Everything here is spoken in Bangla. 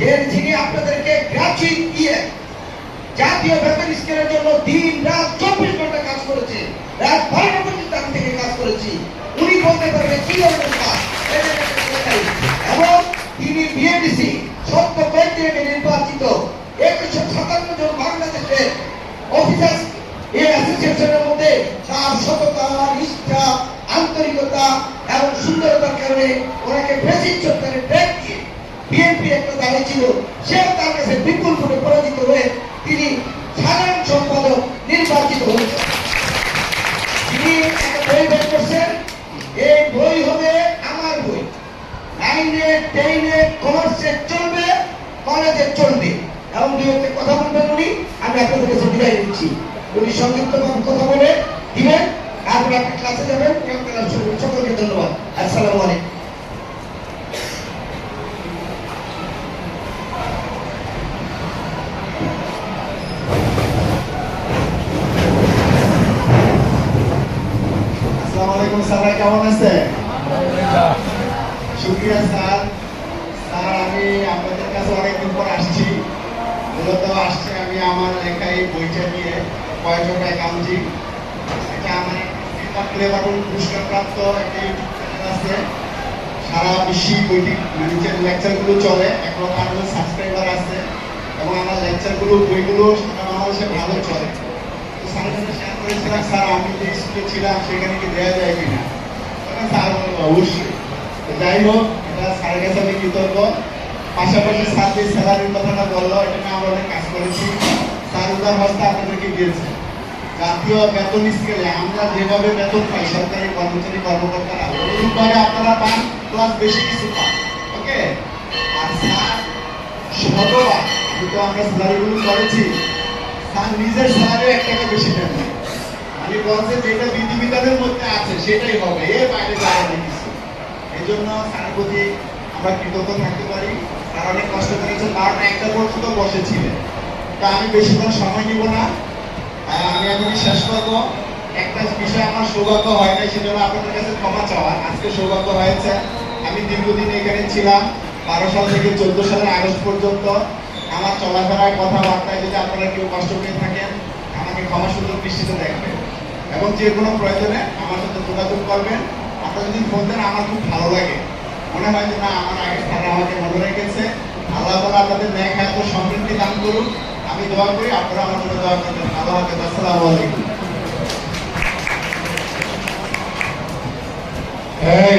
যে যিনি আপনাদেরকে গ্রাচুইট জাতীয় বেতন স্কেলের জন্য দিন রাত চব্বিশ ঘণ্টা কাজ করেছে, রাত বারোটা পর্যন্ত আমি থেকে কাজ করেছি। উনি বলতে পারবে কি ধরনের কাজ? এবং তিনি বিএডিসি সত্য কয়েকদিনে নির্বাচিত একশো সাতান্ন জন বাংলাদেশের অফিসার এই অ্যাসোসিয়েশনের মধ্যে তার সততা, নিষ্ঠা, আন্তরিকতা এবং সুন্দরতার কারণে ওনাকে প্রেসিড সরকারের ট্যাগ দিয়ে বিএনপি একটা দাঁড়িয়ে ছিল সেও তার কাছে বিপুল ভোটে পরাজিত হয়ে তিনি সাধারণ সম্পাদক নির্বাচিত হয়েছেন। এই বই হবে আমার বই। নাইনে টেনে কমার্সে চলবে, কলেজে চলবে। এবং একটা কথা বলবেন উনি, আমি আপনাদের কাছে বিদায় দিচ্ছি উনি সংক্ষিপ্ত কথা বলে দিবেন, তারপরে একটা ক্লাসে যাবেন। সকলকে ধন্যবাদ। আসসালামু আলাইকুম আসসালামু আলাইকুম স্যার কেমন আছে শুক্রিয়া স্যার। স্যার, আমি আপনাদের কাছে অনেকদিন পর আসছি। মূলত আসছি আমি আমার লেখা এই বইটা নিয়ে কয়েকজন অ্যাকাউন্টিং এটা আমার বাটন পুরস্কার প্রাপ্ত একটি আছে। সারা বিশ্বে বইটি মানে যে লেকচারগুলো চলে এক লক্ষ সাবস্ক্রাইবার আছে। এবং আমার লেকচারগুলো, বইগুলো সারা বাংলাদেশে ভালো চলে। করেছিলাম স্যার আমি যে স্কুলে ছিলাম সেখানে কি দেওয়া যায় কিনা স্যার অবশ্যই যাই হোক এটা স্যারের কাছে আমি পাশাপাশি স্যার স্যালারির কথাটা বলল এটা নিয়ে আমরা অনেক কাজ করেছি স্যার উদার হস্তে আপনাদেরকে দিয়েছে জাতীয় বেতন স্কেলে আমরা যেভাবে বেতন পাই সরকারি কর্মচারী কর্মকর্তারা অনুরূপভাবে আপনারা পান প্লাস বেশি কিছু পান ওকে আর স্যার শতবার আমরা স্যালারিগুলো করেছি তার নিজের স্যালারি এক টাকা বেশি দেন আমি বলছে যেটা বিধিবিধানের মধ্যে আছে, সেটাই হবে, এর বাইরে না কিছু। এই জন্য স্যারের প্রতি আমরা কৃতজ্ঞ থাকতে পারি। স্যার অনেক কষ্ট করেছেন বারোটা একটা পর্যন্ত বসেছিলেন। তা আমি বেশিক্ষণ সময় নিব না। আমি এখনই শেষ করব। একটা বিষয় আমার সৌভাগ্য হয় নাই, সেজন্য আপনাদের কাছে ক্ষমা চাওয়া। আজকে সৌভাগ্য হয়েছে। আমি দীর্ঘদিন এখানে ছিলাম, বারো সাল থেকে চোদ্দ সালের আগস্ট পর্যন্ত। আমার চলাফেরায় কথাবার্তায় যদি আপনারা কেউ কষ্ট পেয়ে থাকেন, আমাকে ক্ষমা সুন্দর দৃষ্টিতে দেখবেন। এবং যে কোনো প্রয়োজনে আমার সাথে যোগাযোগ করবেন। আপনারা যদি ফোন দেন, আমার খুব ভালো লাগে। মনে হয় যে না, আমার আগে তারা আমাকে মনে রেখেছে। আল্লাহ তাআলা আপনাদের ন্যায় খাদ্য সমৃদ্ধি দান করুন। আমি দোয়া করি, আপনারা আমার জন্য দোয়া করবেন। আল্লাহ হাফেজ আসসালামু আলাইকুম। এই